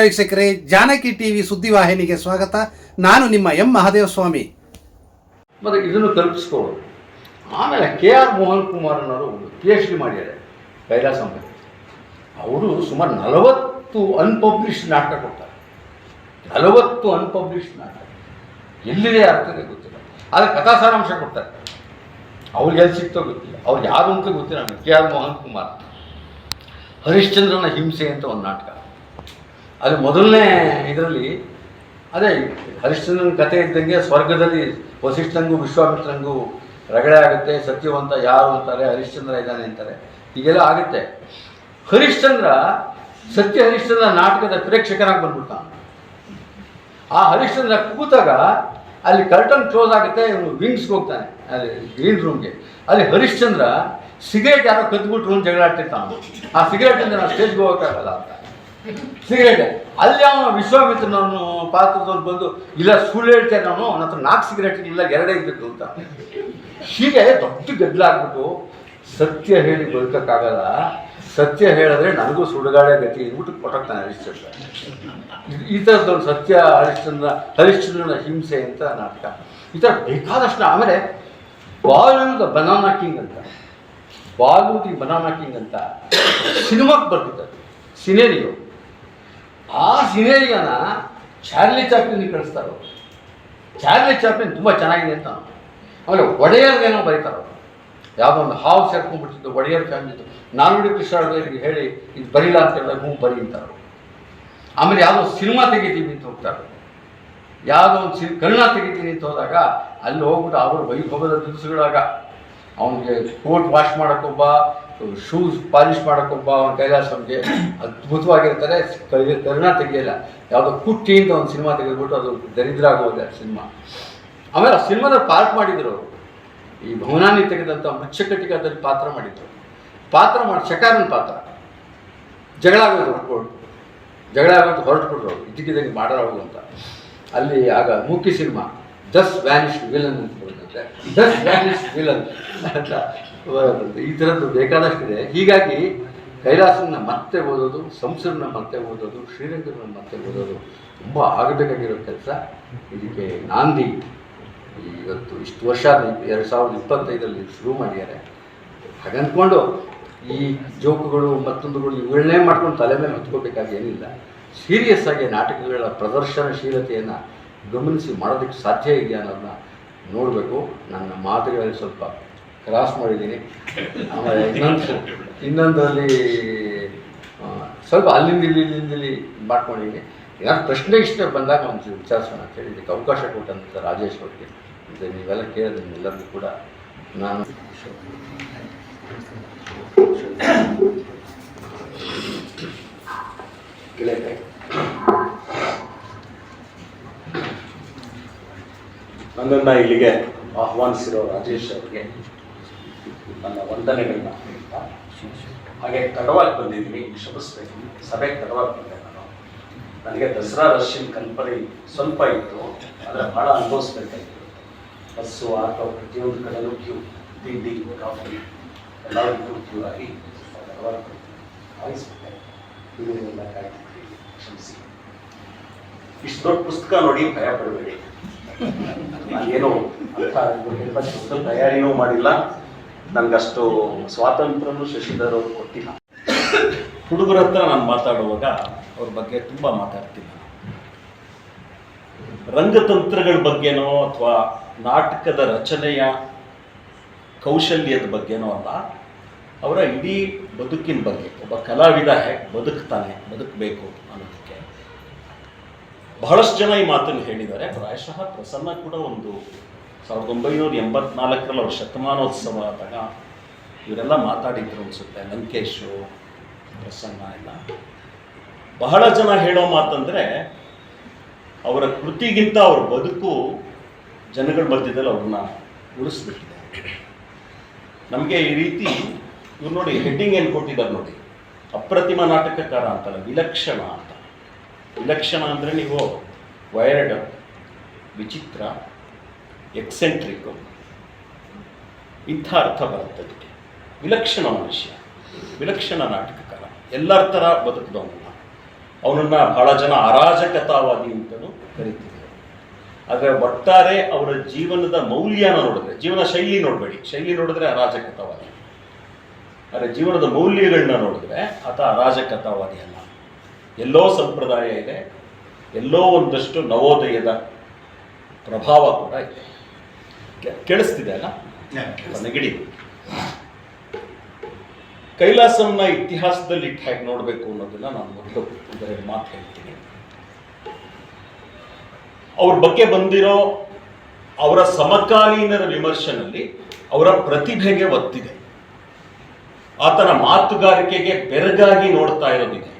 ವೀಕ್ಷಕರೇ, ಜಾನಕಿ ಟಿವಿ ಸುದ್ದಿವಾಹಿನಿಗೆ ಸ್ವಾಗತ. ನಾನು ನಿಮ್ಮ ಎಂ ಮಹಾದೇವಸ್ವಾಮಿ. ಮತ್ತು ಇದನ್ನು ತಲುಪಿಸ್ಕೊಳ್ಳೋದು. ಆಮೇಲೆ ಕೆ ಆರ್ ಮೋಹನ್ ಕುಮಾರ್ ಅನ್ನೋರು ಪಿ ಎಚ್ ಡಿ ಮಾಡಿದ್ದಾರೆ, ಕೈಲಾಸ ಅವರು ಸುಮಾರು ನಲವತ್ತು ಅನ್ಪಬ್ಲಿಷ್ಡ್ ನಾಟಕ ಕೊಡ್ತಾರೆ. ನಲವತ್ತು ಅನ್ಪಬ್ಲಿಷ್ಡ್ ನಾಟಕ. ಎಲ್ಲಿದೆ ಅರ್ಥನೇ ಗೊತ್ತಿಲ್ಲ. ಆದರೆ ಕಥಾ ಸಾರಾಂಶ ಕೊಡ್ತಾರೆ. ಅವ್ರಿಗೆ ಎಲ್ಲಿ ಸಿಗ್ತೋ ಗೊತ್ತಿಲ್ಲ. ಅವ್ರು ಯಾರು ಅಂತ ಗೊತ್ತಿಲ್ಲ. K R Mohan Kumar. ಹರಿಶ್ಚಂದ್ರನ ಹಿಂಸೆ ಅಂತ ಒಂದು ನಾಟಕ. ಅದು ಮೊದಲನೇ ಇದರಲ್ಲಿ, ಅದೇ ಹರಿಶ್ಚಂದ್ರನ ಕಥೆ ಇದ್ದಂಗೆ ಸ್ವರ್ಗದಲ್ಲಿ ವಸಿಷ್ಠಂಗೂ ವಿಶ್ವಾಮಿತ್ರಂಗೂ ರಗಳೆ ಆಗುತ್ತೆ, ಸತ್ಯವಂತ ಯಾರು ಅಂತಾರೆ, ಹರಿಶ್ಚಂದ್ರ ಇದ್ದಾನೆ ಅಂತಾರೆ, ಹೀಗೆಲ್ಲ ಆಗುತ್ತೆ. ಹರಿಶ್ಚಂದ್ರ, ಸತ್ಯ ಹರಿಶ್ಚಂದ್ರ ನಾಟಕದ ಪ್ರೇಕ್ಷಕರಾಗಿ ಬಂದ್ಬಿಟ್ಟ. ಆ ಹರಿಶ್ಚಂದ್ರ ಕೂತಾಗ ಅಲ್ಲಿ ಕರ್ಟನ್ ಕ್ಲೋಸ್ ಆಗುತ್ತೆ, ಇವನು ವಿಂಗ್ಸ್ಗೆ ಹೋಗ್ತಾನೆ, ಅಲ್ಲಿ ಗ್ರೀನ್ ರೂಮ್ಗೆ ಅಲ್ಲಿ ಹರಿಶ್ಚಂದ್ರ ಸಿಗರೇಟ್ ಯಾರೋ ಕದ್ಬಿಟ್ರು ಅಂತ ಜಗಳ ಆಡ್ತಿರ್ತಾನೆ. ಆ ಸಿಗರೇಟಿಂದ ನಾವು ಸ್ಟೇಜ್ಗೆ ಹೋಗೋಕ್ಕಾಗಲ್ಲ ಅಂತ. ಸಿಗರೇಟ್. ಅಲ್ಲಿ ಅವನು ವಿಶ್ವಾಮಿತ್ರನವನು ಪಾತ್ರದವ್ರು ಬಂದು, ಇಲ್ಲ, ಸುಳ್ಳು ಹೇಳ್ತೇನೆ ನಾನು, ಅವನ ಹತ್ರ ನಾಲ್ಕು ಸಿಗರೇಟ್ ಇಲ್ಲ, ಎರಡೇ ಇದ್ದಿತ್ತು ಅಂತ. ಹೀಗೆ ದೊಡ್ಡ ಗದ್ದಲ ಆಗ್ಬಿಟ್ಟು ಸತ್ಯ ಹೇಳಿ ಬದುಕಕ್ಕಾಗಲ್ಲ. ಸತ್ಯ ಹೇಳಿದ್ರೆ ನನಗೂ ಸುಡುಗಾಡೆ ಗತಿ ಇದ್ಬಿಟ್ಟು ಕೊಟ್ಟಕ್ತಾನೆ ಹರಿಶ್ಚಂದ್ರ ಈ ಥರದ್ದೊಂದು ಸತ್ಯ ಹರಿಶ್ಚಂದ್ರ, ಹರಿಶ್ಚಂದ್ರನ ಹಿಂಸೆ ಅಂತ ನಾಟಕ. ಈ ಥರ ಬೇಕಾದಷ್ಟು, ಆಮೇಲೆ ಬಾಲಿವುಡ್ ಬನಾನಾ ಕಿಂಗ್ ಅಂತ. ಬಾಲಿವುಡ್ ಈ ಬನಾನಾ ಕಿಂಗ್ ಅಂತ ಸಿನಿಮಾಕ್ಕೆ ಬರ್ತಿದ್ದ ಸಿನೇರಿಯೋ. ಆ ಸಿನೇರಿಯೋನ ಚಾರ್ಲಿ ಚಾಪ್ಲಿನ್ ಕಳಿಸ್ತಾರೆ. ಚಾರ್ಲಿ ಚಾಪ್ಲಿನ್ ತುಂಬ ಚೆನ್ನಾಗಿದೆ ಅಂತ ಆಮೇಲೆ ಒಡೆಯರ್ಗೇನೋ ಬರೀತಾರೆ. ಯಾವುದೋ ಒಂದು ಹಾವು ಸೇರ್ಕೊಂಡ್ಬಿಟ್ಟಿದ್ದು, ಒಡೆಯರ್ ಫ್ಯಾಮಿಲಿದು ನಾಲ್ವಡಿ ಕೃಷ್ಣರಿಗೆ ಹೇಳಿ, ಇದು ಬರೀಲ್ಲ ಅಂತ ಹೇಳಿದಾಗ ಹ್ಞೂ, ಬರೀ ಅಂತಾರೆ ಆಮೇಲೆ ಯಾವುದೋ ಸಿನಿಮಾ ತೆಗಿತೀವಿ ಅಂತ ಹೋಗ್ತಾರೆ ಯಾವುದೋ ಒಂದು ಸಿ ಕರ್ಣ ತೆಗಿತೀನಿ ಅಂತ ಹೋದಾಗ ಅಲ್ಲಿ ಹೋಗ್ಬಿಟ್ಟು ಅವರು ವೈಭವದ ದಿವಸಗಳಾಗ ಅವನಿಗೆ ಕೋಟ್ ವಾಶ್ ಮಾಡೋಕ್ಕೊಬ್ಬ ಶೂಸ್ ಪಾಲಿಶ್ ಮಾಡೋಕ್ಕೊಬ್ಬ ಅವನ ಕೈಲಾಸಂಗೆ ಅದ್ಭುತವಾಗಿರ್ತಾರೆ ಕೈ ಕರ್ಣ ತೆಗಿಯಲ್ಲ. ಯಾವುದೋ ಕುಟ್ಟಿ ಅಂತ ಒಂದು ಸಿನಿಮಾ ತೆಗೆದುಬಿಟ್ಟು ಅದು ದರಿದ್ರ ಆಗೋದೆ ಆ ಸಿನಿಮಾ ಆಮೇಲೆ ಆ ಸಿನಿಮಾದ ಪಾರ್ಟ್ ಮಾಡಿದ್ರು. ಈ ಭವನಾನಿ ತೆಗೆದಂಥ ಮೃಚ್ಛಕಟಿಕದಲ್ಲಿ ಪಾತ್ರ ಮಾಡಿದ್ರು. ಪಾತ್ರ ಮಾಡಿ ಶಕಾರನ ಪಾತ್ರ. ಜಗಳ ಆಗೋದು ಹೊರಟ್ಕೊಂಡು ಜಗಳ ಆಗೋದು ಹೊರಟ್ಬಿಟ್ರು ಅವರು. ಇದ್ದಕ್ಕಿದ್ದಂಗೆ ಮಾಡೋರು ಅಂತ. ಅಲ್ಲಿ ಆಗ ಮೂಕಿ ಸಿನಿಮಾ ದಸ್ ವ್ಯಾನಿಶ್ ವಿಲನ್ ಅಂತ ಬರುತ್ತೆ. ದಸ್ ವ್ಯಾನಿಶ್ ವಿಲನ್ ಅಂತ. ಈ ಥರದ್ದು ಬೇಕಾದಷ್ಟಿದೆ. ಹೀಗಾಗಿ ಕೈಲಾಸನ ಮತ್ತೆ ಓದೋದು ಸಂಸರನ್ನ ಮತ್ತೆ ಓದೋದು ಶ್ರೀರಂಗನ ಮತ್ತೆ ಓದೋದು ತುಂಬ ಆಗಬೇಕಾಗಿರೋ ಕೆಲಸ ಇದಕ್ಕೆ ನಾಂದಿ ಇವತ್ತು ಇಷ್ಟು ವರ್ಷ ಎರಡು ಸಾವಿರದ ಇಪ್ಪತ್ತೈದರಲ್ಲಿ ಶುರು ಮಾಡಿದ್ದಾರೆ. ಹಾಗಂದ್ಕೊಂಡು ಈ ಜೋಕುಗಳು, ಮತ್ತೊಂದುಗಳು ಇವುಗಳನ್ನೇ ಮಾಡ್ಕೊಂಡು ತಲೆ ಮೇಲೆ ಹೊತ್ಕೋಬೇಕಾಗಿ ಏನಿಲ್ಲ. ಸೀರಿಯಸ್ ಆಗಿ ನಾಟಕಗಳ ಪ್ರದರ್ಶನಶೀಲತೆಯನ್ನು ಗಮನಿಸಿ ಮಾಡೋದಕ್ಕೆ ಸಾಧ್ಯ ಇದೆಯಾ ಅನ್ನೋದನ್ನ ನೋಡಬೇಕು. ನನ್ನ ಮಾತುಗಳಲ್ಲಿ ಸ್ವಲ್ಪ ಕ್ರಾಸ್ ಮಾಡಿದ್ದೀನಿ ಆಮೇಲೆ ಇನ್ನೊಂದು ಇನ್ನೊಂದರಲ್ಲಿ ಸ್ವಲ್ಪ ಅಲ್ಲಿಂದ ಇಲ್ಲಿ ಇಲ್ಲಿಂದ ಇಲ್ಲಿ ಮಾಡ್ಕೊಂಡಿದ್ದೀನಿ ಏನಾದ್ರು ಪ್ರಶ್ನೆ ಇಷ್ಟ ಬಂದಾಗ ಒಂದು ವಿಚಾರಿಸೋಣ ಅಂತ ಹೇಳಿ, ಇದಕ್ಕೆ ಅವಕಾಶ ಕೊಟ್ಟಂತ ರಾಜೇಶ್ ಅವರಿಗೆ. ಮತ್ತು ನೀವೆಲ್ಲ ಕೇಳಿದ್ರೆ ಎಲ್ಲರಿಗೂ ಕೂಡ ನಾನು ನನ್ನನ್ನು ಇಲ್ಲಿಗೆ ಆಹ್ವಾನಿಸಿರೋ ರಾಜೇಶ್ ಅವರಿಗೆ ನನ್ನ ವಂದನೆಗಳನ್ನ ಹಾಗೆ ತಡವಾಗಿ ಬಂದಿದ್ದೀನಿ, ಕ್ಷಮಿಸ್ಬೇಕು. ಸಭೆಗೆ ತಡವಾಗಿ ಬಂದೆ ನಾನು. ನನಗೆ ದಸರಾ ರಷ್ಯನ್ ಕಲ್ಪನೆ ಸ್ವಲ್ಪ ಇತ್ತು, ಆದರೆ ಭಾಳ ಅನುಭವಿಸ್ಬೇಕಾಗಿತ್ತು. ಬಸ್ಸು, ಆಟೋ, ಪ್ರತಿಯೊಂದು ಕಡೆಯೂ ಕ್ಯೂ ತಿಂಡಿ ಕಾಫಿ ಎಲ್ಲರಿಗೂ ಕ್ಯೂ ಆಗಿ ಇದನ್ನೆಲ್ಲ ಕಾಯ್ತಿದ್ವಿ ಕ್ಷಮಿಸಿ. ಇಷ್ಟು ದೊಡ್ಡ ಪುಸ್ತಕ ನೋಡಿ ಭಯ ಪಡಬೇಡಿ. ನಾನೇನು ಅಂತ ತಯಾರಿನೂ ಮಾಡಿಲ್ಲ. ನನಗಷ್ಟು ಸ್ವಾತಂತ್ರ್ಯನೂ ಶಶಿಧರ್ ಕೊಟ್ಟಿಲ್ಲ. ಹುಡುಗರ ಹತ್ರ ನಾನು ಮಾತಾಡುವಾಗ ಅವ್ರ ಬಗ್ಗೆ ತುಂಬ ಮಾತಾಡ್ತೀನಿ ರಂಗತಂತ್ರಗಳ ಬಗ್ಗೆನೋ ಅಥವಾ ನಾಟಕದ ರಚನೆಯ ಕೌಶಲ್ಯದ ಬಗ್ಗೆನೋ ಅಲ್ಲ, ಅವರ ಇಡೀ ಬದುಕಿನ ಬಗ್ಗೆ, ಒಬ್ಬ ಕಲಾವಿದ ಹೇಗೆ ಬದುಕ್ತಾನೆ, ಬದುಕಬೇಕು ಅನ್ನೋದಕ್ಕೆ ಬಹಳಷ್ಟು ಜನ ಈ ಮಾತನ್ನು ಹೇಳಿದ್ದಾರೆ. ಪ್ರಾಯಶಃ ಪ್ರಸನ್ನ ಕೂಡ ಒಂದು ಸಾವಿರದ ಒಂಬೈನೂರ ಎಂಬತ್ನಾಲ್ಕರಲ್ಲಿ ಅವ್ರ ಶತಮಾನೋತ್ಸವ ಆದಾಗ ಇವರೆಲ್ಲ ಮಾತಾಡಿದ್ರು ಅನಿಸುತ್ತೆ, ಲಂಕೇಶು, ಪ್ರಸನ್ನ ಎಲ್ಲ. ಬಹಳ ಜನ ಹೇಳೋ ಮಾತಂದರೆ ಅವರ ಕೃತಿಗಿಂತ ಅವ್ರ ಬದುಕು ಜನಗಳ ಮಧ್ಯದಲ್ಲಿ ಅವ್ರನ್ನ ಉಳಿಸ್ಬಿಟ್ಟಿದೆ. ನಮಗೆ ಈ ರೀತಿ ಇವ್ರು ನೋಡಿ ಹೆಡ್ಡಿಂಗ್ ಏನು ಕೊಟ್ಟಿದ್ದಾರೆ ನೋಡಿ, ಅಪ್ರತಿಮ ನಾಟಕಕಾರ ಅಂತಲ್ಲ, ವಿಲಕ್ಷಣ ಅಂತ. ವಿಲಕ್ಷಣ ಅಂದರೆ ನೀವು ವೈರ್ಡ್, ವಿಚಿತ್ರ ಎಕ್ಸೆಂಟ್ರಿಕ್. ಇಂಥ ಅರ್ಥ ಬರುತ್ತೆ ಅದಕ್ಕೆ. ವಿಲಕ್ಷಣ ಮನುಷ್ಯ. ವಿಲಕ್ಷಣ ನಾಟಕಕಾರ. ಎಲ್ಲರ ಥರ ಬದುಕಿದವನಲ್ಲ ಅವನನ್ನ ಬಹಳ ಜನ ಅರಾಜಕತಾವಾದಿ ಅಂತಲೂ ಕರೀತಿದ್ರು ಆದರೆ ಒಟ್ಟಾರೆ ಅವರ ಜೀವನದ ಮೌಲ್ಯನ ನೋಡಿದ್ರೆ, ಜೀವನ ಶೈಲಿ ನೋಡಬೇಡಿ. ಶೈಲಿ ನೋಡಿದ್ರೆ ಅರಾಜಕತಾವಾದಿ. ಆದರೆ ಜೀವನದ ಮೌಲ್ಯಗಳನ್ನ ನೋಡಿದ್ರೆ ಆತ ಅರಾಜಕತಾವಾದಿ ಅಲ್ಲ. ಎಲ್ಲೋ ಸಂಪ್ರದಾಯ ಇದೆ, ಎಲ್ಲೋ ಒಂದಷ್ಟು ನವೋದಯದ ಪ್ರಭಾವ ಕೂಡ ಇದೆ. ಕೇಳಿಸ್ತಿದೆ ಅಲ್ಲ? ನೆಗಡಿ. ಕೈಲಾಸಂನ ಇತಿಹಾಸದಲ್ಲಿ ಇಟ್ಟು ಹೇಗೆ ನೋಡಬೇಕು ಅನ್ನೋದನ್ನ ನಾನು ಮೊದಲು ಒಂದೆರಡು ಮಾತು ಹೇಳ್ತೀನಿ. ಅವ್ರ ಬಗ್ಗೆ ಬಂದಿರೋ ಅವರ ಸಮಕಾಲೀನರ ವಿಮರ್ಶನಲ್ಲಿ ಅವರ ಪ್ರತಿಭೆಗೆ ಒತ್ತಿದೆ. ಆತನ ಮಾತುಗಾರಿಕೆಗೆ ಬೆರಗಾಗಿ ನೋಡ್ತಾ ಇರೋದಿದೆ.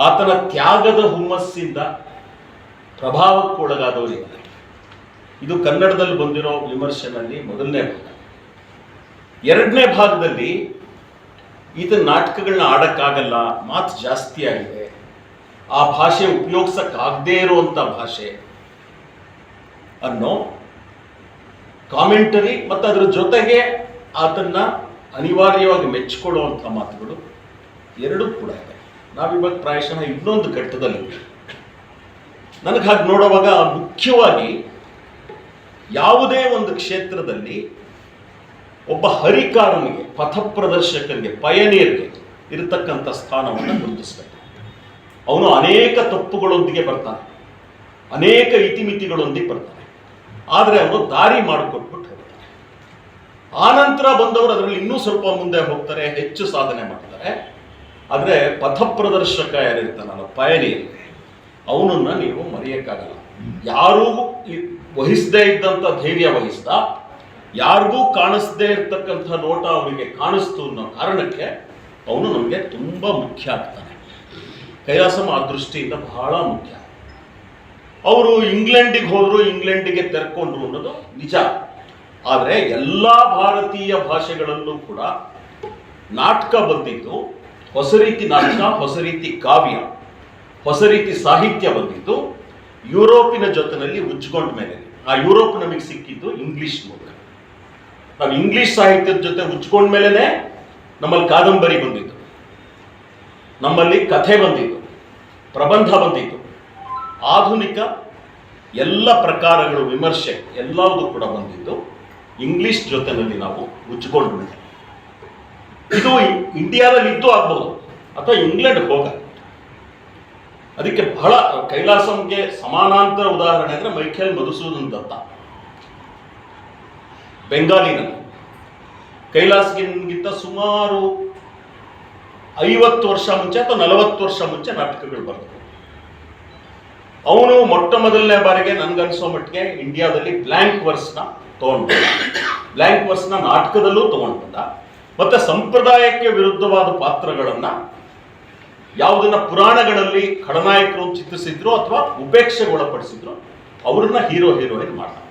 ಆತನ ತ್ಯಾಗದ ಹುಮ್ಮಸ್ಸಿಂದ ಪ್ರಭಾವಕ್ಕೊಳಗಾದವರಿದ್ದಾರೆ. ಇದು ಕನ್ನಡದಲ್ಲಿ ಬಂದಿರೋ ವಿಮರ್ಶೆನಲ್ಲಿ ಮೊದಲನೇ ಭಾಗ. ಎರಡನೇ ಭಾಗದಲ್ಲಿ ಈತನ ನಾಟಕಗಳನ್ನ ಆಡಕ್ಕಾಗಲ್ಲ, ಮಾತು ಜಾಸ್ತಿ ಆಗಿದೆ. ಆ ಭಾಷೆ ಉಪಯೋಗಿಸಕ್ಕಾಗದೇ ಇರುವಂಥ ಭಾಷೆ ಅನ್ನೋ ಕಾಮೆಂಟರಿ ಮತ್ತು ಅದರ ಜೊತೆಗೆ ಅದನ್ನ ಅನಿವಾರ್ಯವಾಗಿ ಮೆಚ್ಚಿಕೊಳ್ಳುವಂಥ ಮಾತುಗಳು ಎರಡೂ ಕೂಡ ಇದೆ. ನಾವಿವಾಗ ಪ್ರಾಯಶಃ ಇನ್ನೊಂದು ಘಟ್ಟದಲ್ಲಿ ನನಗೆ ಹಾಗೆ ನೋಡುವಾಗ ಮುಖ್ಯವಾಗಿ ಯಾವುದೇ ಒಂದು ಕ್ಷೇತ್ರದಲ್ಲಿ ಒಬ್ಬ ಹರಿಕಾರನಿಗೆ, ಪಥಪ್ರದರ್ಶಕನಿಗೆ, ಪಯನೀರ್ಗೆ ಇರತಕ್ಕಂಥ ಸ್ಥಾನವನ್ನು ಗುರುತಿಸಬೇಕು. ಅವನು ಅನೇಕ ತಪ್ಪುಗಳೊಂದಿಗೆ ಬರ್ತಾನೆ. ಅನೇಕ ಇತಿಮಿತಿಗಳೊಂದಿಗೆ ಬರ್ತಾನೆ. ಆದರೆ ಅವನು ದಾರಿ ಮಾಡಿಕೊಟ್ಬಿಟ್ಟು ಹೋಗ್ತಾನೆ. ಆನಂತರ ಬಂದವರು ಅದರಲ್ಲಿ ಇನ್ನೂ ಸ್ವಲ್ಪ ಮುಂದೆ ಹೋಗ್ತಾರೆ, ಹೆಚ್ಚು ಸಾಧನೆ ಮಾಡ್ತಾರೆ. ಆದರೆ ಪಥಪ್ರದರ್ಶಕ ಯಾರಿರ್ತಾನಲ್ಲ ಪಯನೀರ್ ಅವನನ್ನು ನೀವು ಮರೆಯಕ್ಕಾಗಲ್ಲ. ಯಾರೂ ವಹಿಸದೇ ಇದ್ದಂಥ ಧೈರ್ಯ ವಹಿಸ್ದ, ಯಾರಿಗೂ ಕಾಣಿಸ್ದೇ ಇರ್ತಕ್ಕಂಥ ನೋಟ ಅವನಿಗೆ ಕಾಣಿಸ್ತು ಅನ್ನೋ ಕಾರಣಕ್ಕೆ ಅವನು ನಮಗೆ ತುಂಬ ಮುಖ್ಯ ಆಗ್ತಾನೆ. ಕೈಲಾಸಮ ಆ ದೃಷ್ಟಿಯಿಂದ ಬಹಳ ಮುಖ್ಯ. ಅವರು ಇಂಗ್ಲೆಂಡಿಗೆ ಹೋದ್ರು, ಇಂಗ್ಲೆಂಡಿಗೆ ತೆರ್ಕೊಂಡ್ರು ಅನ್ನೋದು ನಿಜ. ಆದರೆ ಎಲ್ಲ ಭಾರತೀಯ ಭಾಷೆಗಳಲ್ಲೂ ಕೂಡ ನಾಟಕ ಬಂದಿದ್ದು ಹೊಸ ರೀತಿ ನಾಟಕ ಹೊಸ ರೀತಿ ಕಾವ್ಯ ಹೊಸ ರೀತಿ ಸಾಹಿತ್ಯ ಬಂದಿದ್ದು ಯುರೋಪಿನ ಜೊತೆನಲ್ಲಿ ಉಜ್ಕೊಂಡ ಮೇಲೆ. ಆ ಯುರೋಪ್ ನಮಗೆ ಸಿಕ್ಕಿದ್ದು ಇಂಗ್ಲಿಷ್ ಮೂಲಕ. ನಾವು ಇಂಗ್ಲಿಷ್ ಸಾಹಿತ್ಯದ ಜೊತೆ ಉಜ್ಕೊಂಡ ಮೇಲೇ ನಮ್ಮಲ್ಲಿ ಕಾದಂಬರಿ ಬಂದಿತ್ತು. ನಮ್ಮಲ್ಲಿ ಕಥೆ ಬಂದಿತ್ತು. ಪ್ರಬಂಧ ಬಂದಿತ್ತು. ಆಧುನಿಕ ಎಲ್ಲ ಪ್ರಕಾರಗಳು ವಿಮರ್ಶೆ ಎಲ್ಲವೂ ಕೂಡ ಬಂದಿದ್ದು ಇಂಗ್ಲಿಷ್ ಜೊತೆನಲ್ಲಿ ನಾವು ಉಜ್ಕೊಂಡು ಬಿಟ್ಟಿದ್ದೇವೆ ಇದು ಇಂಡಿಯಾದಲ್ಲಿ ಇದ್ದು ಆಗ್ಬೋದು ಅಥವಾ ಇಂಗ್ಲೆಂಡ್ ಹೋಗ ಅದಕ್ಕೆ ಬಹಳ ಕೈಲಾಸಂಗೆ ಸಮಾನಾಂತರ ಉದಾಹರಣೆ ಅಂದರೆ ಮೈಖೇಲ್ ಮಧುಸೂದನ್ ದತ್ತ ಬೆಂಗಾಲಿನ ಕೈಲಾಸಗಿಂತ ಸುಮಾರು ಐವತ್ತು ವರ್ಷ ಮುಂಚೆ ಅಥವಾ ನಲವತ್ತು ವರ್ಷ ಮುಂಚೆ ನಾಟಕಗಳು ಬರ್ತವೆ ಅವನು ಮೊಟ್ಟ ಮೊದಲನೇ ಬಾರಿಗೆ ನನ್ಗನ್ಸೋ ಮಟ್ಟಿಗೆ ಇಂಡಿಯಾದಲ್ಲಿ ಬ್ಲ್ಯಾಂಕ್ ವರ್ಸ್ನ ತಗೊಂಡು ಬ್ಲ್ಯಾಂಕ್ ವರ್ಸ್ನ ನಾಟಕದಲ್ಲೂ ತಗೊಂಡು ಬಂದ ಮತ್ತೆ ಸಂಪ್ರದಾಯಕ್ಕೆ ವಿರುದ್ಧವಾದ ಪಾತ್ರಗಳನ್ನ ಯಾವುದನ್ನ ಪುರಾಣಗಳಲ್ಲಿ ಖಳನಾಯಕರು ಚಿತ್ರಿಸಿದ್ರು ಅಥವಾ ಉಪೇಕ್ಷೆಗೊಳಪಡಿಸಿದ್ರು, ಅವ್ರನ್ನ ಹೀರೋ ಹೀರೋಯಿನ್ ಮಾಡ್ತಾರೆ.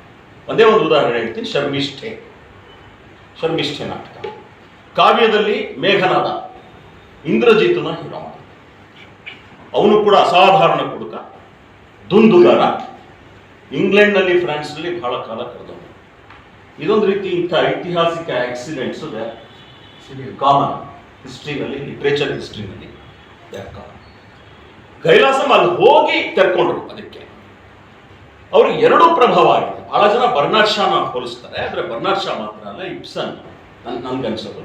ಒಂದೇ ಒಂದು ಉದಾಹರಣೆ ಹೇಳ್ತೀನಿ, ಶರ್ಮಿಷ್ಠೆ. ಶರ್ಮಿಷ್ಠೆ ನಾಟಕ. ಕಾವ್ಯದಲ್ಲಿ ಮೇಘನಾದ ಇಂದ್ರಜಿತನ ಹೀರೋ ಅವನು ಕೂಡ ಅಸಾಧಾರಣ ಕುಡುಕ, ದುಂದುಗಾರ. ಇಂಗ್ಲೆಂಡ್ನಲ್ಲಿ, ಫ್ರಾನ್ಸ್ನಲ್ಲಿ ಬಹಳ ಕಾಲ ಕರೆದವನು ಇದೊಂದು ರೀತಿ ಇಂಥ ಐತಿಹಾಸಿಕ ಆಕ್ಸಿಡೆಂಟ್ಸ್ ಕಾಮನ್ ಹಿಸ್ಟ್ರಿನಲ್ಲಿ ಲಿಟ್ರೇಚರ್ ಹಿಸ್ಟ್ರಿನಲ್ಲಿ ಕಾಮನ್ ಕೈಲಾಸಂ ಅಲ್ಲಿ ಹೋಗಿ ತೆರ್ಕೊಂಡ್ರು ಅದಕ್ಕೆ. ಅವ್ರಿಗೆ ಎರಡೂ ಪ್ರಭಾವ ಆಗಿದೆ ಬಹಳ ಜನ ಬರ್ನಾಡ್ ಶಾನ ಹೋಲಿಸ್ತಾರೆ, ಆದರೆ ಬರ್ನಾಡ್ ಶಾ ಮಾತ್ರ ಅಲ್ಲ ಇಪ್ಸನ್ ನನ್ ಅನ್ಸೋದು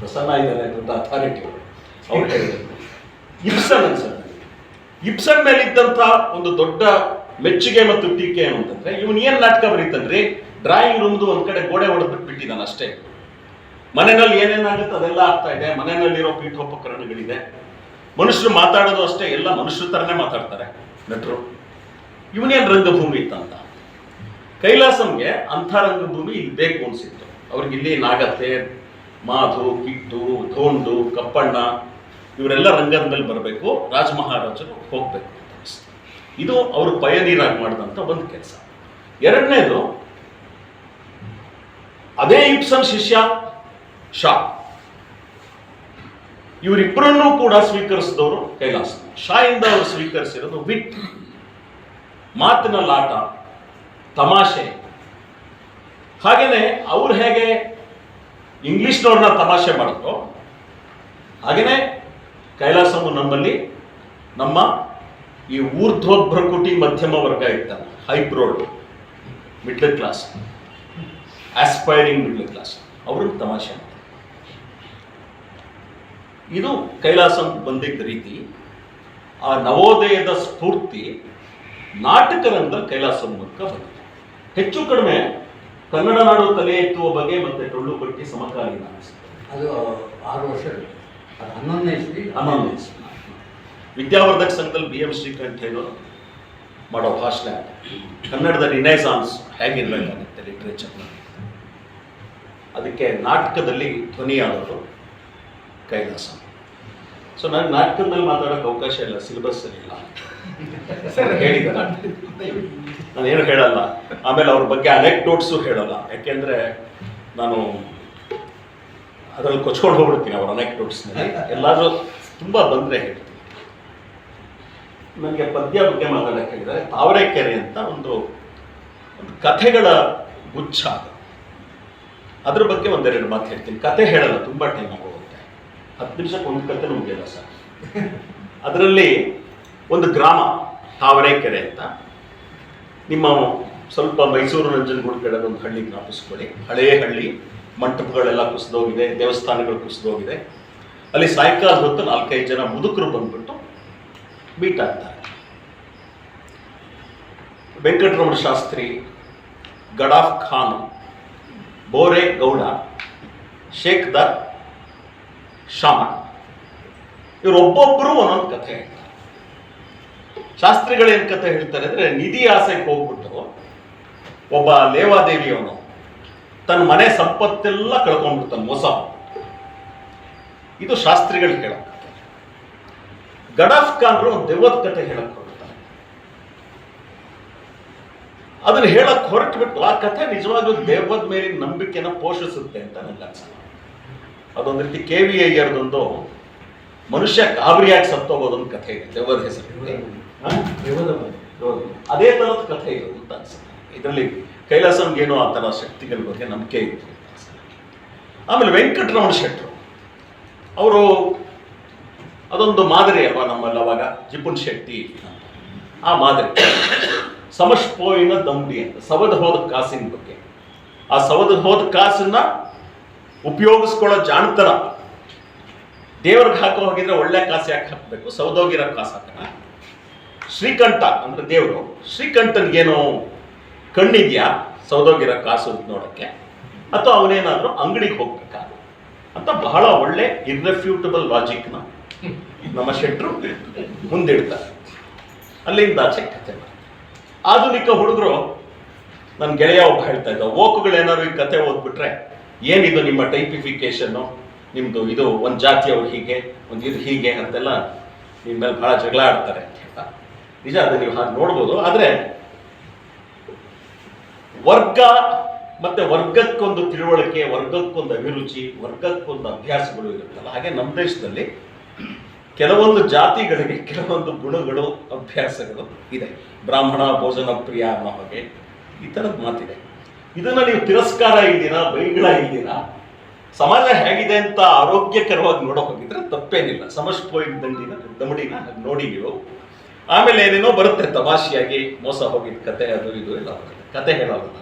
ಪ್ರಸನ್ನ ಇದ್ದಾರೆ ದೊಡ್ಡ ಅವರು. ಅವ್ರು ಹೇಳಿದ್ರು. ಇಪ್ಸನ್ ಮೇಲೆ ಮೇಲಿದ್ದಂಥ ಒಂದು ದೊಡ್ಡ ಮೆಚ್ಚುಗೆ ಮತ್ತು ಟೀಕೆ ಏನು ಅಂತಂದ್ರೆ, ಇವನ್ ಏನ್ ನಾಟಕ ಬರೀತಾನ್ರಿ? ಡ್ರಾಯಿಂಗ್ ರೂಮ್ದು ಒಂದ್ ಕಡೆ ಗೋಡೆ ಹೊಡೆದ್ಬಿಟ್ಟು ಬಿಟ್ಟಿದ್ದಾನೆ ಅಷ್ಟೇ ಮನೆಯಲ್ಲಿ ಏನೇನಾಗುತ್ತೆ ಅದೆಲ್ಲ ಆಗ್ತಾ ಇದೆ. ಮನೆಯಲ್ಲಿರೋ ಪೀಠೋಪಕರಣಗಳಿದೆ. ಮನುಷ್ಯರು ಮಾತಾಡೋದು ಅಷ್ಟೇ, ಎಲ್ಲ ಮನುಷ್ಯರ ಥರನೇ ಮಾತಾಡ್ತಾರೆ. ನಟರು. ಇವನೇನು ರಂಗಭೂಮಿ ಇತ್ತಂತ ಕೈಲಾಸಂಗೆ ಅಂಥ ರಂಗಭೂಮಿ ಇಲ್ಲಿ ಬೇಕು ಅನಿಸಿತ್ತು. ಅವ್ರಿಗೆ ಇಲ್ಲಿ ನಾಗತೆ ಮಾಧು, ಕಿಟ್ಟು, ಧೋಂಡು, ಕಪ್ಪಣ್ಣ, ಇವರೆಲ್ಲ ರಂಗದ ಮೇಲೆ ಬರಬೇಕು, ರಾಜಮಹಾರಾಜರು ಹೋಗ್ಬೇಕು ಅಂತ ಇದು ಅವರು ಪಯನೀರಾಗಿ ಮಾಡಿದಂಥ ಒಂದು ಕೆಲಸ. ಎರಡನೇದು, ಅದೇ ಇಪ್ಸನ್ ಶಿಷ್ಯ, ಶಾ. ಇವರಿಬ್ಬರನ್ನೂ ಕೂಡ ಸ್ವೀಕರಿಸಿದವರು ಕೈಲಾಸ. ಶಾಯಿಂದ ಅವರು ಸ್ವೀಕರಿಸಿರೋದು ವಿಟ್. ಮಾತಿನ ಲಾಟ, ತಮಾಷೆ. ಹಾಗೇನೆ ಅವ್ರು ಹೇಗೆ ಇಂಗ್ಲಿಷ್ನವ್ರನ್ನ ತಮಾಷೆ ಮಾಡುತ್ತೋ ಹಾಗೇನೆ ಕೈಲಾಸವು ನಮ್ಮಲ್ಲಿ ನಮ್ಮ ಈ ಊರ್ಧ್ವಭ್ರಕುಟಿ ಮಧ್ಯಮ ವರ್ಗ ಇತ್ತ highbrowed middle class aspiring middle class ಅವ್ರಿಗೆ ತಮಾಷೆ. ಇದು ಕೈಲಾಸಂ ಬಂದಿದ್ದ ರೀತಿ ಆ ನವೋದಯದ ಸ್ಫೂರ್ತಿ ನಾಟಕ ರಂಗದಲ್ಲಿ ಕೈಲಾಸಂ ಮೂಲಕ ಬಂದಿದೆ. ಹೆಚ್ಚು ಕಡಿಮೆ ಕನ್ನಡ ನಾಡು ತಲೆ ಎತ್ತುವ ಬಗ್ಗೆ ಮತ್ತೆ ಟೊಳ್ಳು ಬಟ್ಟಿ ಸಮಕಾಲೀನ ಅದು ಆರು ವರ್ಷ ಅದು ಹನ್ನೊಂದನೇ ಇಸ್ವಿ. ಹನ್ನೊಂದನೇ ಇಸ್ವಿ. ವಿದ್ಯಾವರ್ಧಕ ಸಂಘದಲ್ಲಿ ಬಿ ಎಂ ಶ್ರೀಕಂಠೇನು ಮಾಡೋ ಭಾಷಣ. ಕನ್ನಡದ ರಿನೈಸಾನ್ಸ್ ಹೇಗಿರ್ಬೇಕಾಗುತ್ತೆ ಲಿಟ್ರೇಚರ್ನ ಅದಕ್ಕೆ ನಾಟಕದಲ್ಲಿ ಧ್ವನಿಯಾದವರು ಕೈಲಾಸ. ಸೊ ನಾನು ನಾಟಕದಲ್ಲಿ ಮಾತಾಡೋಕೆ ಅವಕಾಶ ಇಲ್ಲ ಸಿಲೆಬಸ್ ಇಲ್ಲ. ಹೇಳಿದ ನಾನು ಏನು ಹೇಳಲ್ಲ. ಆಮೇಲೆ ಅವ್ರ ಬಗ್ಗೆ ಅನೆಕ್ಡೋಟ್ಸು ಹೇಳಲ್ಲ. ಯಾಕೆಂದ್ರೆ ನಾನು ಅದರಲ್ಲಿ ಕೊಚ್ಕೊಂಡು ಹೋಗ್ಬಿಡ್ತೀನಿ ಅವ್ರ ಅನೆಕ್ಡೋಟ್ಸ್ನಲ್ಲಿ ಎಲ್ಲಾದರೂ ತುಂಬ ಬಂದರೆ ಹೇಳ್ತೀನಿ. ನನಗೆ ಪದ್ಯ ಬಗ್ಗೆ ಮಾತಾಡೋಕೆ ಹೇಳಿದರೆ ತಾವರೆಕೆರೆ ಅಂತ ಒಂದು ಒಂದು ಕಥೆಗಳ ಗುಚ್ಛ ಅದು. ಅದ್ರ ಬಗ್ಗೆ ಒಂದೆರಡು ಮಾತು ಹೇಳ್ತೀನಿ. ಕತೆ ಹೇಳಲ್ಲ ತುಂಬ ಟೈಮ್ ಹತ್ತು ನಿಮಿಷಕ್ಕೆ ಒಂದು ಕತೆ ಮುಗಿಯಲ್ಲ ಸರ್. ಅದರಲ್ಲಿ ಒಂದು ಗ್ರಾಮ ತಾವರೆಕೆರೆ ಅಂತ. ನಿಮ್ಮ ಸ್ವಲ್ಪ ಮೈಸೂರು ನಂಜನಗೂಡು ಕಡೆ ಒಂದು ಹಳ್ಳಿ ಜ್ಞಾಪಿಸ್ಕೊಳ್ಳಿ. ಹಳೆಯ ಹಳ್ಳಿ, ಮಂಟಪಗಳೆಲ್ಲ ಕುಸಿದೋಗಿದೆ, ದೇವಸ್ಥಾನಗಳು ಕುಸಿದೋಗಿದೆ. ಅಲ್ಲಿ ಸಾಯಂಕಾಲ ಹೊತ್ತು ನಾಲ್ಕೈದು ಜನ ಮುದುಕರು ಬಂದ್ಬಿಟ್ಟು ಮೀಟ್ ಆಗ್ತಾರೆ. ವೆಂಕಟರಮಣ ಶಾಸ್ತ್ರಿ, ಗಡಾಫ್ ಖಾನ್, ಬೋರೆ ಗೌಡ ಶೇಖ್ದಾರ್ ಶಾಮ ಇವರೊಬ್ಬೊಬ್ಬರು ಒಂದೊಂದು ಕಥೆ ಹೇಳ್ತಾರೆ. ಶಾಸ್ತ್ರಿಗಳೇನು ಕಥೆ ಹೇಳ್ತಾರೆ ಅಂದ್ರೆ, ನಿಧಿ ಆಸೆಗೆ ಹೋಗ್ಬಿಟ್ಟು ಒಬ್ಬ ಲೇವಾದೇವಿಯವನು ತನ್ನ ಮನೆ ಸಂಪತ್ತೆಲ್ಲ ಕಳ್ಕೊಂಡ್ಬಿಡ್ತಾನೆ, ಮೋಸ. ಇದು ಶಾಸ್ತ್ರಿಗಳು ಹೇಳೋ ಕಥೆ. ಗಡಾಫ್ ಖಾನ್ರು ಒಂದು ದೆವ್ವದ ಕಥೆ ಹೇಳಕ್ ಹೊರಡ್ತಾರೆ ಅದನ್ನ ಹೇಳಕ್ ಹೊರಟ್ಬಿಟ್ಟು ಆ ಕಥೆ ನಿಜವಾಗ್ಲೂ ದೆವ್ವದ ಮೇಲಿನ ನಂಬಿಕೆನ ಪೋಷಿಸುತ್ತೆ ಅಂತ ನನಗೆ ಅನ್ಸುತ್ತೆ ಅದೊಂದು ರೀತಿ ಕೆ ವಿ ಅಯ್ಯರ್ದೊಂದು ಮನುಷ್ಯ ಗಾಬರಿಯಾಗಿ ಸತ್ತೋಗೋದೊಂದು ಕಥೆ ಇದೆ. ದೆವ್ವದ ಹೆಸರು. ಅದೇ ಥರದ ಕಥೆ ಇದು ಅಂತ ಅನ್ಸುತ್ತೆ. ಇದರಲ್ಲಿ ಕೈಲಾಸಂಗೆ ಏನೋ ಆ ಥರ ಶಕ್ತಿಗಳ ಬಗ್ಗೆ ನಂಬಿಕೆ ಇತ್ತು. ಆಮೇಲೆ ವೆಂಕಟರಮಣ ಶೆಟ್ಟರು. ಅವರು ಅದೊಂದು ಮಾದರಿ ಅಲ್ವಾ ನಮ್ಮಲ್ಲಿ ಅವಾಗ? ಜಿಪುನ್ ಶೆಟ್ಟಿ ಆ ಮಾದರಿ. ಸಮಷ್ಪೋಯಿನ ದಂಬಿ ಅಂತ. ಸವದ ಹೋದ ಕಾಸಿನ ಬಗ್ಗೆ. ಆ ಸವದ ಹೋದ ಕಾಸನ್ನ ಉಪಯೋಗಿಸ್ಕೊಳ್ಳೋ ಜಾಣತನ. ದೇವ್ರಿಗೆ ಹಾಕೋ ಹೋಗಿದ್ರೆ ಒಳ್ಳೆ ಕಾಸು ಯಾಕೆ ಹಾಕಬೇಕು? ಸೌದೋಗಿರೋ ಕಾಸು ಹಾಕೋಣ ಶ್ರೀಕಂಠ ಅಂದ್ರೆ ದೇವರು. ಶ್ರೀಕಂಠನ್ಗೇನೋ ಕಣ್ಣಿದ್ಯಾ? ಸೌದೋಗಿರೋ ಕಾಸು ಅಂತ ನೋಡೋಕ್ಕೆ. ಅಥವಾ ಅವನೇನಾದರೂ ಅಂಗಡಿಗೆ ಹೋಗ್ಬೇಕಾ ಅಂತ ಬಹಳ ಒಳ್ಳೆ ಇರ್ರೆಫ್ಯೂಟಬಲ್ ಲಾಜಿಕ್ನ ನಮ್ಮ ಶೆಟ್ರು ಮುಂದಿಡ್ತಾರೆ. ಅಲ್ಲಿಂದ ಆಚೆ ಕತೆ ಆಧುನಿಕ ಹುಡುಗರು ನನ್ನ ಗೆಳೆಯ ಒಬ್ಬ ಹೇಳ್ತಾ ಇದ್ದ, ಓಕುಗಳೇನಾದ್ರು ಈ ಕತೆ ಓದ್ಬಿಟ್ರೆ ಏನಿದು ನಿಮ್ಮ ಟೈಪಿಫಿಕೇಶನ್ನು ನಿಮ್ಮದು ಇದು ಒಂದು ಜಾತಿಯವರು ಹೀಗೆ, ಒಂದು ಇದು ಹೀಗೆ ಅಂತೆಲ್ಲ ನಿಮ್ಮ ಮೇಲೆ ಭಾಳ ಜಗಳ ಆಡ್ತಾರೆ ನಿಜ ಅದು ನೀವು ಹಾಗೆ ನೋಡ್ಬೋದು, ಆದರೆ ವರ್ಗ ಮತ್ತೆ ವರ್ಗಕ್ಕೊಂದು ತಿಳುವಳಿಕೆ, ವರ್ಗಕ್ಕೊಂದು ಅಭಿರುಚಿ, ವರ್ಗಕ್ಕೊಂದು ಅಭ್ಯಾಸಗಳು ಇರುತ್ತಲ್ಲ, ಹಾಗೆ ನಮ್ಮ ದೇಶದಲ್ಲಿ ಕೆಲವೊಂದು ಜಾತಿಗಳಿಗೆ ಕೆಲವೊಂದು ಗುಣಗಳು, ಅಭ್ಯಾಸಗಳು ಇದೆ. ಬ್ರಾಹ್ಮಣ, ಭೋಜನ ಪ್ರಿಯ ಅನ್ನೋ ಹಾಗೆ ಈ ಥರದ ಮಾತಿದೆ. ಇದನ್ನ ನೀವು ತಿರಸ್ಕಾರ ಇದ್ದೀರಾ ಬೈಗಳ ಇದ್ದೀರಾ ಸಮಾಜ ಹೇಗಿದೆ ಅಂತ ಆರೋಗ್ಯಕರವಾಗಿ ನೋಡೋ ಹೋಗಿದ್ರೆ ತಪ್ಪೇನಿಲ್ಲ. ಸಮಷ್ಪೋಯಿನ ದಂಡಿನ ದಮಡಿನ ನೋಡಿ ನೀವು. ಆಮೇಲೆ ಏನೇನೋ ಬರುತ್ತೆ ತಮಾಷೆಯಾಗಿ ಮೋಸ ಹೋಗಿದ್ದ ಕತೆ, ಅದು ಇದು ಎಲ್ಲ ಬರುತ್ತೆ. ಕತೆ ಹೇಳೋಲ್ಲ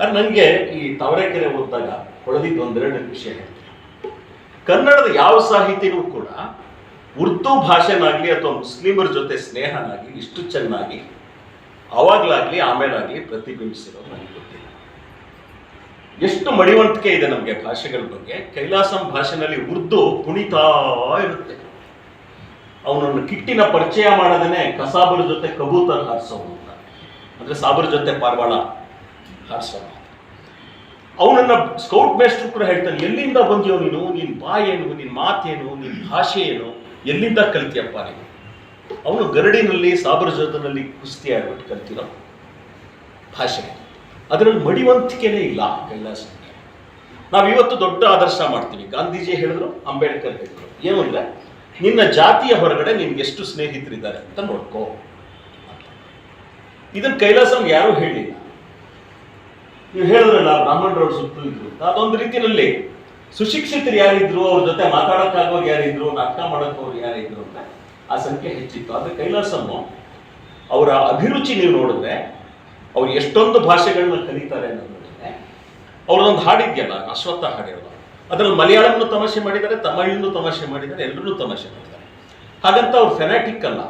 ಅದು ನನಗೆ ಈ ತವರೆಕೆರೆ ಓದಿದಾಗ ಹೊಳೆದಿದ್ದು ಒಂದೆರಡು ವಿಷಯ ಹೇಳ್ತೀನಿ. ಕನ್ನಡದ ಯಾವ ಸಾಹಿತಿಗೂ ಕೂಡ ಉರ್ದು ಭಾಷೆನಾಗಲಿ ಅಥವಾ ಮುಸ್ಲಿಮರ ಜೊತೆ ಸ್ನೇಹನಾಗ್ಲಿ ಇಷ್ಟು ಚೆನ್ನಾಗಿ ಅವಾಗ್ಲಾಗ್ಲಿ ಆಮೇಲಾಗಲಿ ಪ್ರತಿಬಿಂಬಿಸಿರೋದು ನನಗೆ ಎಷ್ಟು ಮಡಿವಂತಿಕೆ ಇದೆ ನಮಗೆ ಭಾಷೆಗಳ ಬಗ್ಗೆ. ಕೈಲಾಸಂ ಭಾಷೆನಲ್ಲಿ ಉರ್ದು ಕುಣಿತಾ ಇರುತ್ತೆ. ಅವನನ್ನು ಕಿಟ್ಟಿನ ಪರಿಚಯ ಮಾಡದೇನೆ ಕಸಾಬರ ಜೊತೆ ಕಬೂತರ್ ಹಾರಿಸೋನು ಅಂತ. ಅಂದ್ರೆ ಸಾಬರ ಜೊತೆ ಪಾರ್ವಾಳ ಹಾರಿಸೋನು ಅವನನ್ನ ಸ್ಕೌಟ್ ಮೇಸ್ಟರ್ ಕೂಡ ಹೇಳ್ತಾನೆ, ಎಲ್ಲಿಂದ ಬಂದಿಯೋ ನೀನು? ನಿನ್ ಬಾಯೇನು? ನಿನ್ ಮಾತೇನು? ನಿನ್ ಭಾಷೆ ಏನು ಎಲ್ಲಿಂದ ಕಲ್ತಿಯಪ್ಪ ನೀನು? ಅವನು ಗರಡಿನಲ್ಲಿ, ಸಾಬರ ಜೊತೆನಲ್ಲಿ ಕುಸ್ತಿ ಆಗ್ಬಿಟ್ಟು ಕಲ್ತಿರೋ ಭಾಷೆ. ಅದರಲ್ಲಿ ಮಡಿವಂತಿಕೆನೇ ಇಲ್ಲ. ಕೈಲಾಸ ನಾವು ಇವತ್ತು ದೊಡ್ಡ ಆದರ್ಶ ಮಾಡ್ತೀವಿ. ಗಾಂಧೀಜಿ ಹೇಳಿದ್ರು ಅಂಬೇಡ್ಕರ್ ಹೇಳಿದ್ರು. ಏನು ಅಂದ್ರೆ ನಿನ್ನ ಜಾತಿಯ ಹೊರಗಡೆ ನಿಮ್ಗೆ ಎಷ್ಟು ಸ್ನೇಹಿತರಿದ್ದಾರೆ ಅಂತ ನೋಡ್ಕೋ. ಇದನ್ನ ಕೈಲಾಸಂ ಯಾರೂ ಹೇಳಿಲ್ಲ. ನೀವು ಹೇಳಿದ್ರಲ್ಲ ಬ್ರಾಹ್ಮಣರವ್ರ ಸುತ್ತು ಇದ್ರು. ಅದೊಂದು ರೀತಿಯಲ್ಲಿ ಸುಶಿಕ್ಷಿತರು ಯಾರಿದ್ರು ಅವ್ರ ಜೊತೆ ಮಾತಾಡೋಕ್ಕಾಗೋರು ಯಾರಿದ್ರು ನಾಟಕ ಮಾಡೋಕ್ಕವ್ರು ಯಾರಿದ್ರು ಅಂತ ಆ ಸಂಖ್ಯೆ ಹೆಚ್ಚಿತ್ತು. ಆದರೆ ಕೈಲಾಸಮ್ಮ ಅವರ ಅಭಿರುಚಿ ನೀವು ನೋಡಿದ್ರೆ ಅವ್ರು ಎಷ್ಟೊಂದು ಭಾಷೆಗಳನ್ನ ಕಲಿತಾರೆ ಅನ್ನೋದ್ರೆ ಅವ್ರದೊಂದು ಹಾಡಿದ್ಯಲ್ಲ ಅಶ್ವತ್ಥ ಹಾಡಿರೋದು ಅದರಲ್ಲಿ ಮಲಯಾಳಂನು ತಮಾಷೆ ಮಾಡಿದ್ದಾರೆ ತಮಿಳನ್ನು ತಮಾಷೆ ಮಾಡಿದ್ದಾರೆ ಎಲ್ಲರೂ ತಮಾಷೆ ಮಾಡಿದ್ದಾರೆ. ಹಾಗಂತ ಅವ್ರು ಫೆನಾಟಿಕ್ ಅಲ್ಲ.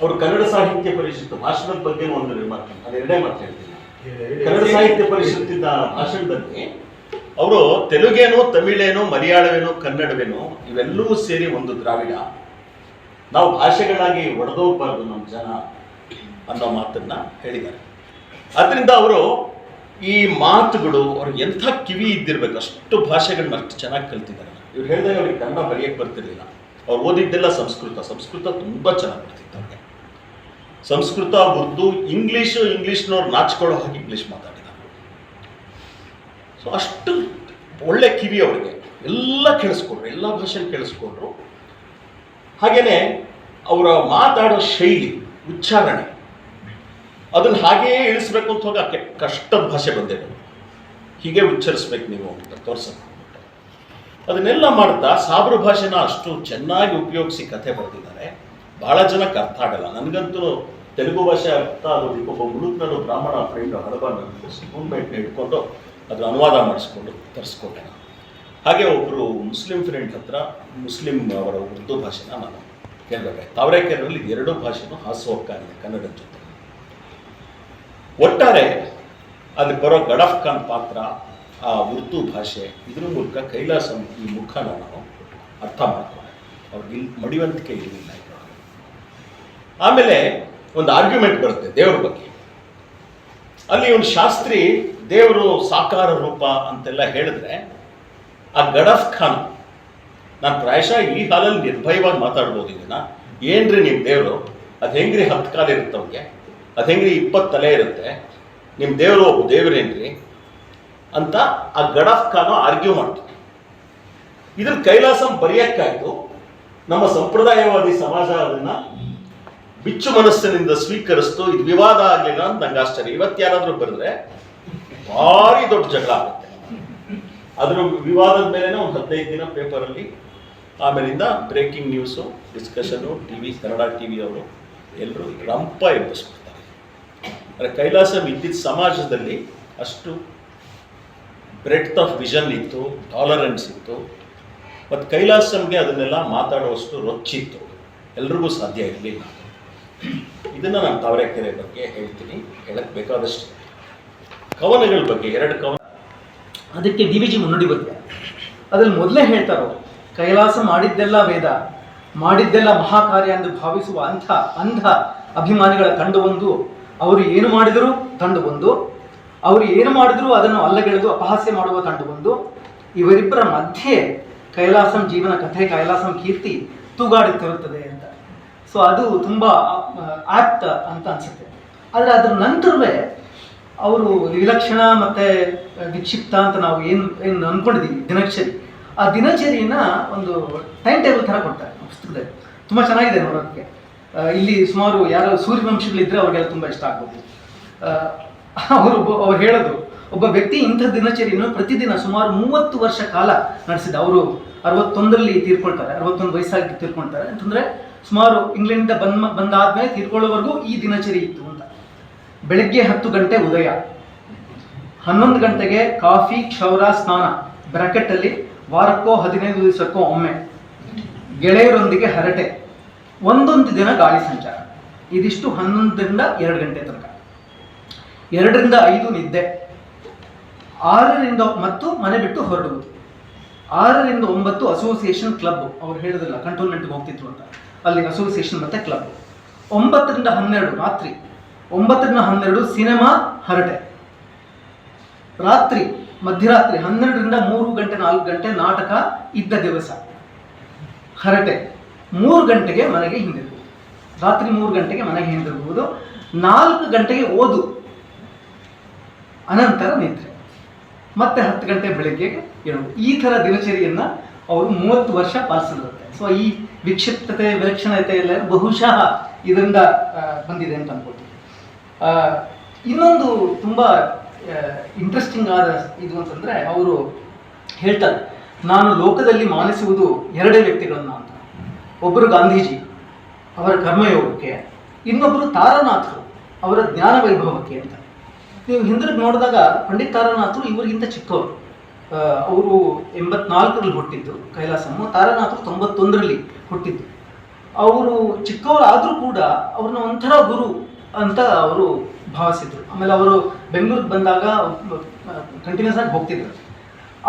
ಅವರು ಕನ್ನಡ ಸಾಹಿತ್ಯ ಪರಿಷತ್ ಭಾಷಣದ ಬಗ್ಗೆ ಒಂದು ರಿಮಾರ್ಕ್ ಅದೆರಡೇ ಮಾತು ಹೇಳ್ತೀನಿ. ಕನ್ನಡ ಸಾಹಿತ್ಯ ಪರಿಷತ್ತಿನ ಭಾಷಣದಲ್ಲಿ ಅವರು ತೆಲುಗೇನೋ ತಮಿಳೇನೋ ಮಲಯಾಳವೇನೋ ಕನ್ನಡವೇನೋ ಇವೆಲ್ಲವೂ ಸೇರಿ ಒಂದು ದ್ರಾವಿಡ. ನಾವು ಭಾಷೆಗಳಾಗಿ ಒಡೆದೋಗ್ಬಾರ್ದು ನಮ್ಮ ಜನ. ಅನ್ನೋ ಮಾತನ್ನು ಹೇಳಿದ್ದಾರೆ. ಅದರಿಂದ ಅವರು ಈ ಮಾತುಗಳು ಅವ್ರಿಗೆ ಎಂಥ ಕಿವಿ ಇದ್ದಿರ್ಬೇಕು, ಅಷ್ಟು ಭಾಷೆಗಳನ್ನ ಅಷ್ಟು ಚೆನ್ನಾಗಿ ಕಲ್ತಿದ್ದಾರೆ. ಇವ್ರು ಹೇಳಿದಾಗ ಅವ್ರಿಗೆ ಕನ್ನಡ ಬರೆಯಕ್ಕೆ ಬರ್ತಿರ್ಲಿಲ್ಲ. ಅವ್ರು ಓದಿದ್ದೆಲ್ಲ ಸಂಸ್ಕೃತ ಸಂಸ್ಕೃತ ತುಂಬ ಚೆನ್ನಾಗಿ ಬರ್ತಿತ್ತು ಅವ್ರಿಗೆ. ಸಂಸ್ಕೃತ, ಉರ್ದು, ಇಂಗ್ಲೀಷು, ಇಂಗ್ಲೀಷ್ನವ್ರು ನಾಚ್ಕೊಳ್ಳೋ ಹಾಗೆ ಇಂಗ್ಲೀಷ್ ಮಾತಾಡಿದ್ದಾರೆ. ಸೊ ಅಷ್ಟು ಒಳ್ಳೆ ಕಿವಿ ಅವರಿಗೆ. ಎಲ್ಲ ಕೇಳಿಸ್ಕೊಂಡ್ರು ಎಲ್ಲ ಭಾಷೆನ ಕೇಳಿಸ್ಕೊಂಡ್ರು ಹಾಗೆಯೇ ಅವರ ಮಾತಾಡೋ ಶೈಲಿ, ಉಚ್ಚಾರಣೆ ಅದನ್ನು ಹಾಗೆಯೇ ಇಳಿಸ್ಬೇಕು ಅಂತ ಹೋಗಿ ಆಕೆ ಕಷ್ಟದ ಭಾಷೆ ಬಂದಿದೆ. ಹೀಗೆ ಉಚ್ಚರಿಸ್ಬೇಕು ನೀವು ಅಂತ ತೋರ್ಸಕ್ಕೆ. ಅದನ್ನೆಲ್ಲ ಮಾಡ್ತಾ ಸಾಬ್ರ ಭಾಷೆನ ಅಷ್ಟು ಚೆನ್ನಾಗಿ ಉಪಯೋಗಿಸಿ ಕಥೆ ಬರೆದಿದ್ದಾರೆ. ಬಹಳ ಜನಕ್ಕೆ ಅರ್ಥ ಆಗಲ್ಲ. ನನಗಂತೂ ತೆಲುಗು ಭಾಷೆ ಅರ್ಥ ಆಗೋದಕ್ಕೆ ಒಬ್ಬ ಮುಳುಕ್ನಲ್ಲೂ ಬ್ರಾಹ್ಮಣ ಫ್ರೆಂಡ್ ಹಡಬ ನನಗೆ ಸ್ಪೂನ್ ಬೈಟ್ ಹಿಡ್ಕೊಂಡು ಅದ್ರ ಅನುವಾದ ಮಾಡಿಸ್ಕೊಂಡು ತರಿಸ್ಕೊಂಡೆ ನಾನು. ಹಾಗೆ ಒಬ್ಬರು ಮುಸ್ಲಿಂ ಫ್ರೆಂಡ್ ಹತ್ರ, ಮುಸ್ಲಿಂ ಅವರ ಉರ್ದು ಭಾಷೆನ ನಾನು ಕೇಳಬೇಕಾಯ್ತು. ತಾವರೆಕೆರೆಯಲ್ಲಿ ಎರಡು ಭಾಷೆನೂ ಹಾಸುಹೊಕ್ಕಾಗಿದೆ ಕನ್ನಡದ ಜೊತೆ. ಒಟ್ಟಾರೆ ಅದಕ್ಕೆ ಬರೋ ಗಡಫ್ ಖಾನ್ ಪಾತ್ರ ಆ ಉರ್ದು ಭಾಷೆ, ಇದ್ರ ಮೂಲಕ ಕೈಲಾಸ ಈ ಮುಖನ ನಾವು ಅರ್ಥ ಮಾಡ್ಕೊಂಡೆ ಅವ್ರಿಗೆ ಇಲ್ಲಿ ಮಡಿವಂತಿಕೆ ಇರಲಿಲ್ಲ. ಆಮೇಲೆ ಒಂದು ಆರ್ಗ್ಯುಮೆಂಟ್ ಬರುತ್ತೆ ದೇವ್ರ ಬಗ್ಗೆ. ಅಲ್ಲಿ ಒಂದು ಶಾಸ್ತ್ರಿ ದೇವರು ಸಾಕಾರ ರೂಪ ಅಂತೆಲ್ಲ ಹೇಳಿದ್ರೆ ಆ ಗಡಫ್ ಖಾನ್, ನಾನು ಪ್ರಾಯಶಃ ಈ ಹಾಲಲ್ಲಿ ನಿರ್ಭಯವಾಗಿ ಮಾತಾಡ್ಬೋದು ಇದನ್ನ. ಏನ್ರಿ ನಿಮ್ಮ ದೇವರು? ಅದು ಹೆಂಗ್ರಿ ಹತ್ತು ಕಾಲ ಇರುತ್ತೆ ಅವ್ರಿಗೆ ಅದು ಹೆಂಗ್ರಿ ಇಪ್ಪತ್ತು ತಲೆ ಇರುತ್ತೆ. ನಿಮ್ಮ ದೇವರು ಒಬ್ಬ ದೇವರೇನ್ರಿ ಅಂತ ಆ ಗಡಫ್ ಖಾನು ಆರ್ಗ್ಯೂ ಮಾಡ್ತಾರೆ. ಇದ್ರ ಕೈಲಾಸಂ ಬರೆಯಕ್ಕಾಯ್ತು. ನಮ್ಮ ಸಂಪ್ರದಾಯವಾದಿ ಸಮಾಜ ಅದನ್ನ ಬಿಚ್ಚು ಮನಸ್ಸಿನಿಂದ ಸ್ವೀಕರಿಸ್ತು. ಇದು ವಿವಾದ ಆಗಲಿಲ್ಲ ಅಂತ ನಂಗೆ ಆಶ್ಚರ್ಯ. ಇವತ್ತು ಯಾರಾದರೂ ಬರೆದ್ರೆ ಭಾರಿ ದೊಡ್ಡ ಜಗಳ ಆಗುತ್ತೆ. ಅದ್ರ ವಿವಾದದ ಮೇಲೆನೆ ಒಂದು ಹದಿನೈದು ದಿನ ಪೇಪರಲ್ಲಿ ಆಮೇಲಿಂದ breaking news discussion T V Kannada T V ಅವರು ಎಲ್ಲರೂ ರಂಪ ಎಬ್ಬಿಸ್ಬಿಡ್ತಾರೆ ಅಂದರೆ ಕೈಲಾಸ ಇದ್ದಿದ್ದ ಸಮಾಜದಲ್ಲಿ ಅಷ್ಟು ಬ್ರೆಡ್ತ್ ಆಫ್ ವಿಷನ್ ಇತ್ತು ಟಾಲರೆನ್ಸ್ ಇತ್ತು. ಮತ್ತು ಕೈಲಾಸಂಗೆ ಅದನ್ನೆಲ್ಲ ಮಾತಾಡುವಷ್ಟು ರೊಚ್ಚಿತ್ತು ಎಲ್ರಿಗೂ ಸಾಧ್ಯ ಇರಲಿಲ್ಲ. ಇದನ್ನು ನಾನು ತಾವರೆಕೆರೆ ಬಗ್ಗೆ ಹೇಳ್ತೀನಿ. ಹೇಳಕ್ಕೆ ಬೇಕಾದಷ್ಟು ಕವನಗಳ ಬಗ್ಗೆ, ಎರಡು ಕವನ. ಅದಕ್ಕೆ ಡಿ ವಿ ಜಿ ಮುನ್ನುಡಿ ಬಗ್ಗೆ. ಅದ್ರಲ್ಲಿ ಮೊದಲೇ ಹೇಳ್ತಾರೋ ಕೈಲಾಸ ಮಾಡಿದ್ದೆಲ್ಲ ವೇದ, ಮಾಡಿದ್ದೆಲ್ಲ ಮಹಾಕಾರ್ಯ ಎಂದು ಭಾವಿಸುವ ಅಂಥ, ಅಂಧ ಅಭಿಮಾನಿಗಳ ತಂಡವೊಂದು ಅವರು ಏನು ಮಾಡಿದರೂ? ತಂಡವೊಂದು ಅವರು ಏನು ಮಾಡಿದರೂ? ಅದನ್ನು ಅಲ್ಲಗೆಳೆದು ಅಪಹಾಸ್ಯ ಮಾಡುವ ತಂಡವೊಂದು ಇವರಿಬ್ಬರ ಮಧ್ಯೆ ಕೈಲಾಸಂ ಜೀವನ ಕಥೆ, ಕೈಲಾಸಂ ಕೀರ್ತಿ ತೂಗಾಡುತ್ತಿರುತ್ತದೆ ಅಂತ. ಸೊ ಅದು ತುಂಬ ಆಪ್ತ ಅಂತ ಅನ್ಸುತ್ತೆ. ಆದರೆ ಅದ್ರ ನಂತರವೇ ಅವರು ವಿಲಕ್ಷಣ ಮತ್ತೆ ವಿಕ್ಷಿಪ್ತ ಅಂತ ನಾವು ಏನು ಏನು ಅಂದ್ಕೊಂಡಿದ್ದೀವಿ ದಿನಚರಿ. ಆ ದಿನಚರಿಯನ್ನ ಒಂದು ಟೈಮ್ ಟೇಬಲ್ ಥರ ಕೊಡ್ತಾರೆ ಪುಸ್ತಕದಲ್ಲಿ. ತುಂಬ ಚೆನ್ನಾಗಿದೆ ನೋಡೋದಕ್ಕೆ. ಇಲ್ಲಿ ಸುಮಾರು ಯಾರೋ ಸೂರ್ಯವಂಶಗಳಿದ್ರೆ ಅವ್ರಿಗೆಲ್ಲ ತುಂಬ ಇಷ್ಟ ಆಗ್ಬೋದು. ಅವರು ಅವ್ರು ಹೇಳೋದು, ಒಬ್ಬ ವ್ಯಕ್ತಿ ಇಂಥ ದಿನಚರಿಯನ್ನು ಪ್ರತಿದಿನ ಸುಮಾರು ಮೂವತ್ತು ವರ್ಷ ಕಾಲ ನಡೆಸಿದ, ಅವರು ಅರವತ್ತೊಂದರಲ್ಲಿ ತೀರ್ಕೊಳ್ತಾರೆ, ಅರವತ್ತೊಂದು ವಯಸ್ಸಾಗಿ ತೀರ್ಕೊಳ್ತಾರೆ. ಅಂತಂದ್ರೆ ಸುಮಾರು ಇಂಗ್ಲೆಂಡಿಂದ ಬಂದ ಬಂದಾದ್ಮೇಲೆ ತೀರ್ಕೊಳ್ಳೋವರೆಗೂ ಈ ದಿನಚರಿ ಇತ್ತು ಅಂತ. ಬೆಳಗ್ಗೆ ಹತ್ತು ಗಂಟೆ ಉದಯ. ಹನ್ನೊಂದು ಗಂಟೆಗೆ ಕಾಫಿ, ಕ್ಷೌರ, ಸ್ನಾನ ಬ್ರಾಕೆಟಲ್ಲಿ ವಾರಕ್ಕೋ ಹದಿನೈದು ದಿವಸಕ್ಕೋ ಒಮ್ಮೆ. ಗೆಳೆಯರೊಂದಿಗೆ ಹರಟೆ. ಒಂದೊಂದು ದಿನ ಗಾಳಿ ಸಂಚಾರ. ಇದಿಷ್ಟು ಹನ್ನೊಂದರಿಂದ ಎರಡು ಗಂಟೆ ತನಕ. ಎರಡರಿಂದ ಐದು ನಿದ್ದೆ. ಆರರಿಂದ ಮತ್ತು ಮನೆ ಬಿಟ್ಟು ಹೊರಡುವುದು. ಆರರಿಂದ ಒಂಬತ್ತು ಅಸೋಸಿಯೇಷನ್ ಕ್ಲಬ್ ಅವ್ರು ಹೇಳಿದ್ರಲ್ಲ ಕಂಟೋನ್ಮೆಂಟ್ಗೆ ಹೋಗ್ತಿದ್ರು ಅಂತ. ಅಲ್ಲಿ ಅಸೋಸಿಯೇಷನ್ ಮತ್ತೆ ಕ್ಲಬ್ ಒಂಬತ್ತರಿಂದ ಹನ್ನೆರಡು ರಾತ್ರಿ. ಒಂಬತ್ತರಿಂದ ಹನ್ನೆರಡು ಸಿನಿಮಾ ಹರಟೆ. ರಾತ್ರಿ, ಮಧ್ಯರಾತ್ರಿ ಹನ್ನೆರಡರಿಂದ ಮೂರು ಗಂಟೆ ನಾಲ್ಕು ಗಂಟೆ ನಾಟಕ ಇದ್ದ ದಿವಸ. ಹರಟೆ. ಮೂರು ಗಂಟೆಗೆ ಮನೆಗೆ ಹಿಂದಿರುಗುವುದು ರಾತ್ರಿ ಮೂರು ಗಂಟೆಗೆ ಮನೆಗೆ ಹಿಂದಿರುಗುವುದು ನಾಲ್ಕು ಗಂಟೆಗೆ ಓದು. ಅನಂತರ ನಿದ್ರೆ. ಮತ್ತೆ ಹತ್ತು ಗಂಟೆ ಬೆಳಗ್ಗೆ ಏಳು ಈ ಥರ ದಿನಚರಿಯನ್ನು ಅವರು ಮೂವತ್ತು ವರ್ಷ ಪಾಲಿಸಿರುತ್ತೆ ಸೊ ಈ ವಿಕ್ಷಿಪ್ತತೆ ವಿಲಕ್ಷಣತೆ ಎಲ್ಲ ಬಹುಶಃ ಇದರಿಂದ ಬಂದಿದೆ ಅಂತ ಅನ್ಕೊಳ್ತೀನಿ. ಆ, ಇನ್ನೊಂದು ತುಂಬ ಇಂಟ್ರೆಸ್ಟಿಂಗ್ ಆದ ಇದು ಅಂತಂದರೆ ಅವರು ಹೇಳ್ತಾರೆ ನಾನು ಲೋಕದಲ್ಲಿ ಮಾನಿಸುವುದು ಎರಡೇ ವ್ಯಕ್ತಿಗಳನ್ನು ಅಂತ. ಒಬ್ಬರು ಗಾಂಧೀಜಿ ಅವರ ಕರ್ಮಯೋಗಕ್ಕೆ ಇನ್ನೊಬ್ಬರು ತಾರನಾಥರು ಅವರ ಜ್ಞಾನ ವೈಭವಕ್ಕೆ ಅಂತ. ನೀವು ಹಿಂದಿರುಗಿ ನೋಡಿದಾಗ ಪಂಡಿತ್ ತಾರನಾಥರು ಇವರಿಗಿಂತ ಚಿಕ್ಕವರು. ಅವರು ಎಂಬತ್ನಾಲ್ಕರಲ್ಲಿ ಹುಟ್ಟಿದ್ದು ಕೈಲಾಸಮ್ಮ, ತಾರನಾಥರು ತೊಂಬತ್ತೊಂದರಲ್ಲಿ ಹುಟ್ಟಿದ್ದು. ಅವರು ಚಿಕ್ಕವರಾದರೂ ಕೂಡ ಅವ್ರನ್ನ ಒಂಥರ ಗುರು ಅಂತ ಅವರು ಭಾವಿಸಿದ್ರು. ಆಮೇಲೆ ಅವರು ಬೆಂಗಳೂರಿಗೆ ಬಂದಾಗ ಕಂಟಿನ್ಯೂಸ್ ಆಗಿ ಹೋಗ್ತಿದ್ರು.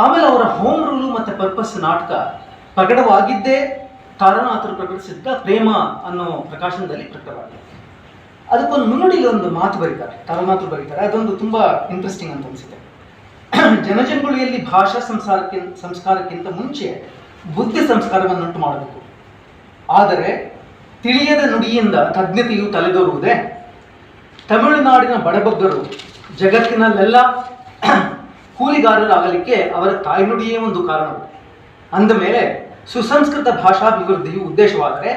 ಆಮೇಲೆ ಅವರ ಹೋಮ್ ರೂಲು ಮತ್ತು ಪರ್ಪಸ್ ನಾಟಕ ಪ್ರಕಟವಾಗಿದ್ದೇ ತಾರನಾಥರು ಪ್ರಕಟಿಸಿದ್ದ ಪ್ರೇಮ ಅನ್ನೋ ಪ್ರಕಾಶನದಲ್ಲಿ ಪ್ರಕಟವಾಗಿದೆ. ಅದಕ್ಕೊಂದು ಮುನ್ನುಡಿಲಿ ಒಂದು ಮಾತು ಬರೀತಾರೆ, ತಾರನಾಥರು ಬರೀತಾರೆ. ಅದೊಂದು ತುಂಬಾ ಇಂಟ್ರೆಸ್ಟಿಂಗ್ ಅಂತ ಅನಿಸುತ್ತೆ. ಜನಜಂಗುಳಿಯಲ್ಲಿ ಭಾಷಾ ಸಂಸಾರಕ್ಕೆ, ಸಂಸ್ಕಾರಕ್ಕಿಂತ ಮುಂಚೆ ಬುದ್ಧಿ ಸಂಸ್ಕಾರವನ್ನುಂಟು ಮಾಡಬೇಕು. ಆದರೆ ತಿಳಿಯದ ನುಡಿಯಿಂದ ತಜ್ಞತೆಯು ತಲೆದೋರುವುದೇ? ತಮಿಳುನಾಡಿನ ಬಡಬಗ್ಗರು ಜಗತ್ತಿನಲ್ಲೆಲ್ಲ ಕೂಲಿಗಾರರಾಗಲಿಕ್ಕೆ ಅವರ ತಾಯ್ನುಡಿಯೇ ಒಂದು ಕಾರಣ ಅಂದ ಮೇಲೆ ಸುಸಂಸ್ಕೃತ ಭಾಷಾಭಿವೃದ್ಧಿಯು ಉದ್ದೇಶವಾದರೆ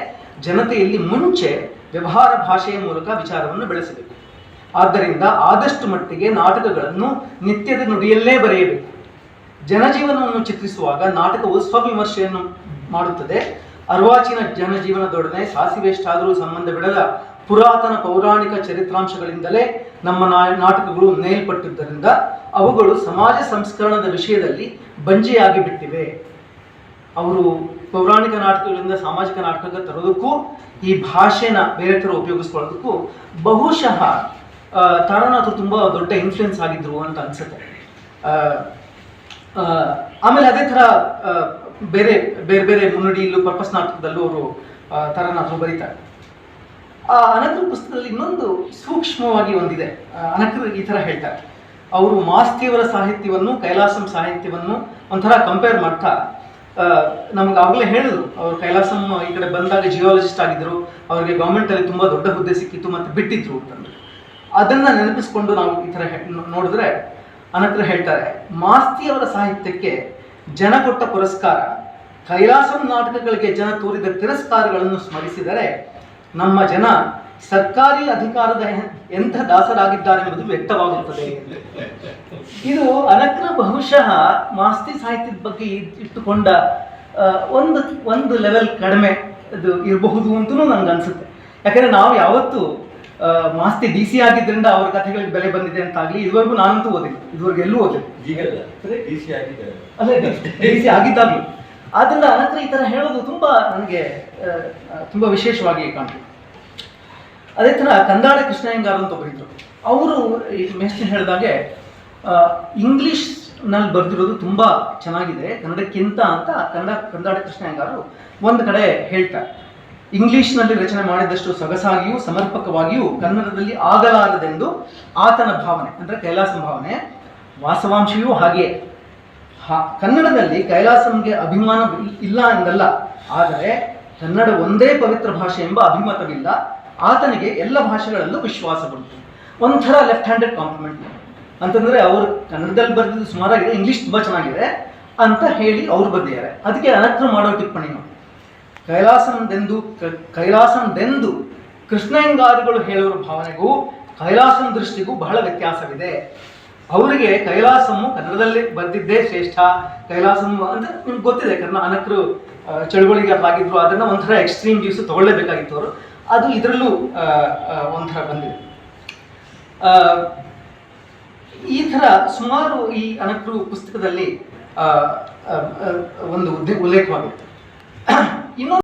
ಜನತೆಯಲ್ಲಿ ಮುಂಚೆ ವ್ಯವಹಾರ ಭಾಷೆಯ ಮೂಲಕ ವಿಚಾರವನ್ನು ಬೆಳೆಸಬೇಕು. ಆದ್ದರಿಂದ ಆದಷ್ಟು ಮಟ್ಟಿಗೆ ನಾಟಕಗಳನ್ನು ನಿತ್ಯದ ನುಡಿಯಲ್ಲೇ ಬರೆಯಬೇಕು. ಜನಜೀವನವನ್ನು ಚಿತ್ರಿಸುವಾಗ ನಾಟಕವು ಸ್ವವಿಮರ್ಶೆಯನ್ನು ಮಾಡುತ್ತದೆ. ಅರ್ವಾಚೀನ ಜನಜೀವನದೊಡನೆ ಸಾಸಿವೆಷ್ಟಾದರೂ ಸಂಬಂಧ ಬಿಡದ ಪುರಾತನ ಪೌರಾಣಿಕ ಚರಿತ್ರಾಂಶಗಳಿಂದಲೇ ನಮ್ಮ ನಾಟಕಗಳು ನೇಲ್ಪಟ್ಟಿದ್ದರಿಂದ ಅವುಗಳು ಸಮಾಜ ಸಂಸ್ಕರಣದ ವಿಷಯದಲ್ಲಿ ಬಂಜೆಯಾಗಿ ಬಿಟ್ಟಿವೆ. ಅವರು ಪೌರಾಣಿಕ ನಾಟಕಗಳಿಂದ ಸಾಮಾಜಿಕ ನಾಟಕ ತರೋದಕ್ಕೂ ಈ ಭಾಷೆನ ಬೇರೆ ಥರ ಉಪಯೋಗಿಸ್ಕೊಳ್ಳೋದಕ್ಕೂ ಬಹುಶಃ ತಾರನಾಥ ತುಂಬ ದೊಡ್ಡ ಇನ್ಫ್ಲುಯೆನ್ಸ್ ಆಗಿದ್ರು ಅಂತ ಅನ್ಸುತ್ತೆ. ಆಮೇಲೆ ಅದೇ ಥರ ಬೇರೆ ಬೇರೆ ಬೇರೆ ಮುನ್ನುಡಿಯಲ್ಲೂ ಪರ್ಪಸ್ ನಾಟಕದಲ್ಲೂ ಅವರು ತಾರಾನಾಥರು ಬರೀತಾರೆ. ಆ ಅನಕೃ ಪುಸ್ತಕದಲ್ಲಿ ಇನ್ನೊಂದು ಸೂಕ್ಷ್ಮವಾಗಿ ಒಂದಿದೆ. ಅನಕೃ ಈ ಥರ ಹೇಳ್ತಾರೆ. ಅವರು ಮಾಸ್ತಿಯವರ ಸಾಹಿತ್ಯವನ್ನು, ಕೈಲಾಸಂ ಸಾಹಿತ್ಯವನ್ನು ಒಂಥರ ಕಂಪೇರ್ ಮಾಡ್ತಾ ನಮ್ಗೆ ಆಗಲೇ ಹೇಳಿದ್ರು. ಅವರು ಕೈಲಾಸಂ ಈ ಕಡೆ ಬಂದಾಗ ಜಿಯಾಲಜಿಸ್ಟ್ ಆಗಿದ್ರು. ಅವರಿಗೆ ಗೌರ್ಮೆಂಟಲ್ಲಿ ತುಂಬ ದೊಡ್ಡ ಹುದ್ದೆ ಸಿಕ್ಕಿತ್ತು ಮತ್ತು ಬಿಟ್ಟಿದ್ರು ಅಂತಂದ್ರೆ. ಅದನ್ನ ನೆನಪಿಸ್ಕೊಂಡು ನಾವು ಈ ಥರ ನೋಡಿದ್ರೆ ಅನಂತರ ಹೇಳ್ತಾರೆ ಮಾಸ್ತಿಯವರ ಸಾಹಿತ್ಯಕ್ಕೆ ಜನ ಕೊಟ್ಟ ಪುರಸ್ಕಾರ, ಕೈಲಾಸಂ ನಾಟಕಗಳಿಗೆ ಜನ ತೋರಿದ ತಿರಸ್ಕಾರಗಳನ್ನು ಸ್ಮರಿಸಿದರೆ ನಮ್ಮ ಜನ ಸರ್ಕಾರಿ ಅಧಿಕಾರದ ಎಂಥ ದಾಸರಾಗಿದ್ದಾರೆ ಎಂಬುದು ವ್ಯಕ್ತವಾಗುತ್ತದೆ. ಇದು ಅನಕ್ರ ಬಹುಶಃ ಮಾಸ್ತಿ ಸಾಹಿತ್ಯದ ಬಗ್ಗೆ ಇಟ್ಟುಕೊಂಡ ಒಂದು ಒಂದು ಲೆವೆಲ್ ಕಡಿಮೆ ಅದು ಇರಬಹುದು ಅಂತಲೂ ನಂಗೆ ಅನ್ಸುತ್ತೆ. ಯಾಕಂದ್ರೆ ನಾವು ಯಾವತ್ತು ಮಾಸ್ತಿ ಡಿ ಸಿ ಆಗಿದ್ದರಿಂದ ಅವ್ರ ಕಥೆಗಳಿಗೆ ಬೆಲೆ ಬಂದಿದೆ ಅಂತ ಆಗಲಿ ಇದುವರೆಗೂ ನಾನಂತೂ ಓದಿಲ್ಲ. ಇದುವರೆಗೂ ಎಲ್ಲೂ ಓದಿಲ್ಲ. ಅಲ್ಲೇ ಡಿ ಸಿ ಆಗಿದ್ದಾಗಲೂ. ಆದ್ದರಿಂದ ಅನಂತರ ಈ ಥರ ಹೇಳೋದು ತುಂಬ ನನಗೆ ತುಂಬ ವಿಶೇಷವಾಗಿ ಕಾಣ್ತದೆ. ಅದೇ ಥರ ಕಂದಾಳ ಕೃಷ್ಣಯ್ಯಂಗಾರ್ ಅಂತ ಒಬ್ಬರಿದ್ರು ಅವರು ಈ ಮೇಸ್ಟ್ರಿ ಹೇಳಿದಾಗೆ ಇಂಗ್ಲೀಷ್ನಲ್ಲಿ ಬರೆದಿರೋದು ತುಂಬ ಚೆನ್ನಾಗಿದೆ, ಕನ್ನಡಕ್ಕಿಂತ ಅಂತ ಕನ್ನಡ ಕಂದಾಡ ಕೃಷ್ಣಯ್ಯಂಗಾರು ಒಂದು ಕಡೆ ಹೇಳ್ತಾರೆ. ಇಂಗ್ಲಿಷ್ನಲ್ಲಿ ರಚನೆ ಮಾಡಿದಷ್ಟು ಸೊಗಸಾಗಿಯೂ, ಸಮರ್ಪಕವಾಗಿಯೂ ಕನ್ನಡದಲ್ಲಿ ಆಗಲಾರದೆಂದು ಆತನ ಭಾವನೆ, ಅಂದರೆ ಕೈಲಾಸ ಭಾವನೆ ವಾಸವಾಂಶವೂ ಹಾಗೆಯೇ. ಕನ್ನಡದಲ್ಲಿ ಕೈಲಾಸಂಗೆ ಅಭಿಮಾನ ಇಲ್ಲ ಎಂದಲ್ಲ, ಆದರೆ ಕನ್ನಡ ಒಂದೇ ಪವಿತ್ರ ಭಾಷೆ ಎಂಬ ಅಭಿಮತವಿಲ್ಲ. ಆತನಿಗೆ ಎಲ್ಲ ಭಾಷೆಗಳಲ್ಲೂ ವಿಶ್ವಾಸ ಬಂತು. ಒಂಥರ ಲೆಫ್ಟ್ ಹ್ಯಾಂಡೆಡ್ ಕಾಂಪ್ಲಿಮೆಂಟ್ ಅಂತಂದ್ರೆ ಅವರು ಕನ್ನಡದಲ್ಲಿ ಬರೆದಿದ್ದು ಸುಮಾರಾಗಿದೆ ಇಂಗ್ಲಿಷ್ ತುಂಬ ಚೆನ್ನಾಗಿದೆ ಅಂತ ಹೇಳಿ ಅವ್ರು ಬರೆದಿದ್ದಾರೆ. ಅದಕ್ಕೆ ಅನತ್ರ ಮಾಡೋ ಟಿಪ್ಪಣಿ ನಾವು. ಕೈಲಾಸಂದೆಂದು ಕೈಲಾಸಂದೆಂದು ಕೃಷ್ಣಯ್ಯಂಗಾರುಗಳು ಹೇಳುವ ಭಾವನೆಗೂ ಕೈಲಾಸಂ ದೃಷ್ಟಿಗೂ ಬಹಳ ವ್ಯತ್ಯಾಸವಿದೆ. ಅವರಿಗೆ ಕೈಲಾಸಮ್ಮು ಕನ್ನಡದಲ್ಲಿ ಬರೆದಿದ್ದೇ ಶ್ರೇಷ್ಠ. ಕೈಲಾಸಂ ಅಂತ ನಿಮ್ಗೆ ಗೊತ್ತಿದೆ ಕನ್ನಡ ಅನಕರು ಚಳುವಳಿಗಾರರಾಗಿದ್ರು ಅದನ್ನ ಒಂಥರ ಎಕ್ಸ್ಟ್ರೀಮ್ ವ್ಯೂಸ್ ತಗೊಳ್ಳೇಬೇಕಾಗಿತ್ತು ಅವರು. ಅದು ಇದರಲ್ಲೂ ಒಂಥರ ಬಂದಿದೆ. ಈ ಥರ ಸುಮಾರು ಈ ಅನಕರು ಪುಸ್ತಕದಲ್ಲಿ ಒಂದು ಉಲ್ಲೇಖವಾಗುತ್ತೆ ಇನ್ನೊಂದು